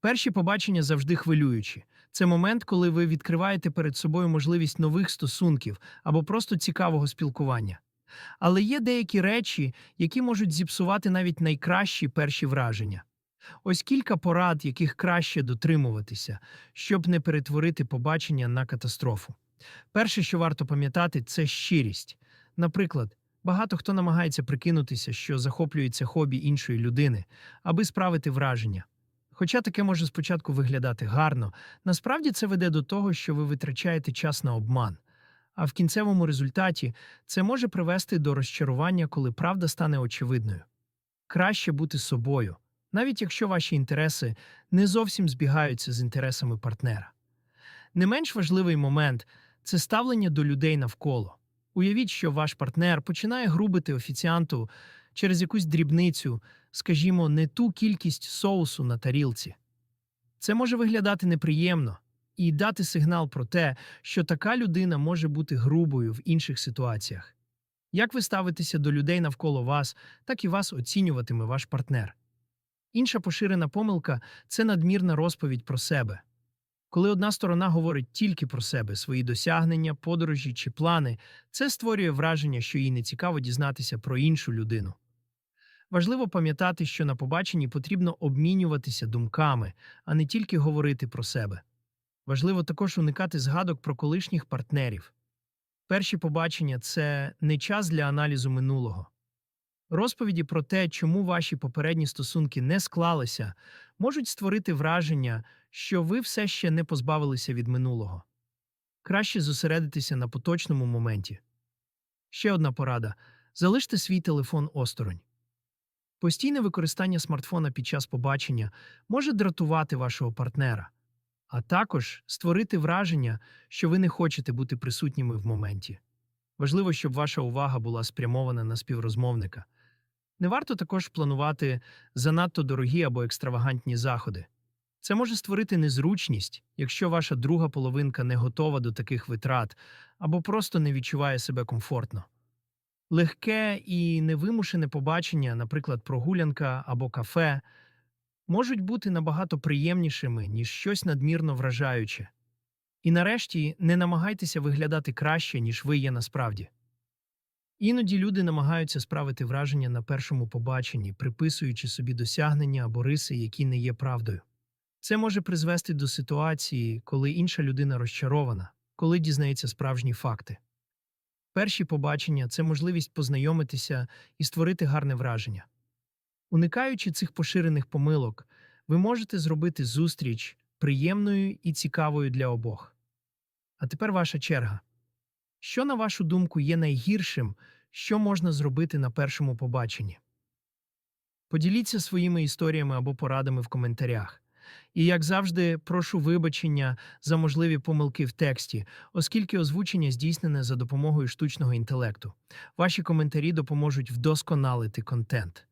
Перші побачення завжди хвилюючі. Це момент, коли ви відкриваєте перед собою можливість нових стосунків або просто цікавого спілкування. Але є деякі речі, які можуть зіпсувати навіть найкращі перші враження. Ось кілька порад, яких краще дотримуватися, щоб не перетворити побачення на катастрофу. Перше, що варто пам'ятати, це щирість. Наприклад, багато хто намагається прикинутися, що захоплюється хобі іншої людини, аби справити враження. Хоча таке може спочатку виглядати гарно, насправді це веде до того, що ви витрачаєте час на обман. А в кінцевому результаті це може привести до розчарування, коли правда стане очевидною. Краще бути собою, навіть якщо ваші інтереси не зовсім збігаються з інтересами партнера. Не менш важливий момент це ставлення до людей навколо. Уявіть, що ваш партнер починає грубити офіціанту через якусь дрібницю, скажімо, не ту кількість соусу на тарілці. Це може виглядати неприємно і дати сигнал про те, що така людина може бути грубою в інших ситуаціях. Як ви ставитеся до людей навколо вас, так і вас оцінюватиме ваш партнер. Інша поширена помилка це надмірна розповідь про себе. Коли одна сторона говорить тільки про себе, свої досягнення, подорожі чи плани, це створює враження, що їй не цікаво дізнатися про іншу людину. Важливо пам'ятати, що на побаченні потрібно обмінюватися думками, а не тільки говорити про себе. Важливо також уникати згадок про колишніх партнерів. Перші побачення це не час для аналізу минулого. Розповіді про те, чому ваші попередні стосунки не склалися, можуть створити враження, що ви все ще не позбавилися від минулого. Краще зосередитися на поточному моменті. Ще одна порада залиште свій телефон осторонь. Постійне використання смартфона під час побачення може дратувати вашого партнера, а також створити враження, що ви не хочете бути присутніми в моменті. Важливо, щоб ваша увага була спрямована на співрозмовника. Не варто також планувати занадто дорогі або екстравагантні заходи. Це може створити незручність, якщо ваша друга половинка не готова до таких витрат або просто не відчуває себе комфортно. Легке і невимушене побачення, наприклад, прогулянка або кафе, можуть бути набагато приємнішими, ніж щось надмірно вражаюче. І нарешті не намагайтеся виглядати краще, ніж ви є насправді. Іноді люди намагаються справити враження на першому побаченні, приписуючи собі досягнення або риси, які не є правдою. Це може призвести до ситуації, коли інша людина розчарована, коли дізнається справжні факти. Перші побачення це можливість познайомитися і створити гарне враження. Уникаючи цих поширених помилок, ви можете зробити зустріч приємною і цікавою для обох. А тепер ваша черга. Що, на вашу думку, є найгіршим, що можна зробити на першому побаченні? Поділіться своїми історіями або порадами в коментарях. І, як завжди, прошу вибачення за можливі помилки в тексті, оскільки озвучення здійснене за допомогою штучного інтелекту. Ваші коментарі допоможуть вдосконалити контент.